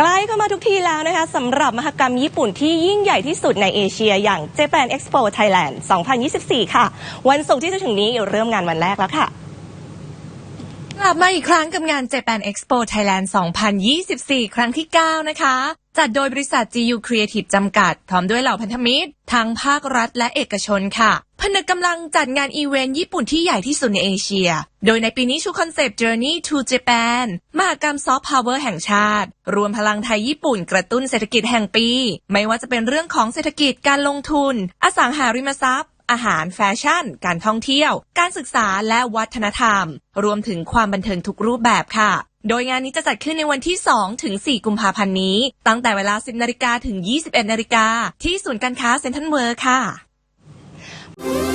ใกล้เข้ามาทุกทีแล้วนะคะสำหรับมหกรรมญี่ปุ่นที่ยิ่งใหญ่ที่สุดในเอเชียอย่าง Japan Expo Thailand 2024 ค่ะ วันศุกร์ที่จะถึงนี้เริ่มงานวันแรกแล้วค่ะ กลับมาอีกครั้งกับงาน Japan Expo Thailand 2024 ครั้งที่ 9 นะคะ จัดโดยบริษัท GU Creative จำกัด พร้อมด้วยเหล่าพันธมิตร ทั้งภาครัฐและเอกชนค่ะผนึกกำลังจัดงานอีเวนต์ญี่ปุ่นที่ใหญ่ที่สุดในเอเชีย โดยในปีนี้ชูคอนเซปต์ Journey to Japan มหากรรมซอฟต์พาวเวอร์แห่งชาติ รวมพลังไทยญี่ปุ่นกระตุ้นเศรษฐกิจแห่งปี ไม่ว่าจะเป็นเรื่องของเศรษฐกิจการลงทุน อสังหาริมทรัพย์ อาหารแฟชั่น การท่องเที่ยว การศึกษาและวัฒนธรรม รวมถึงความบันเทิงทุกรูปแบบค่ะ โดยงานนี้จะจัดขึ้นในวันที่ 2 ถึง 4 กุมภาพันธ์นี้ ตั้งแต่เวลา 10 นาฬิกาถึง 21 นาฬิกาที่ศูนย์การค้าเซ็นทรัลเวิร์ค่ะ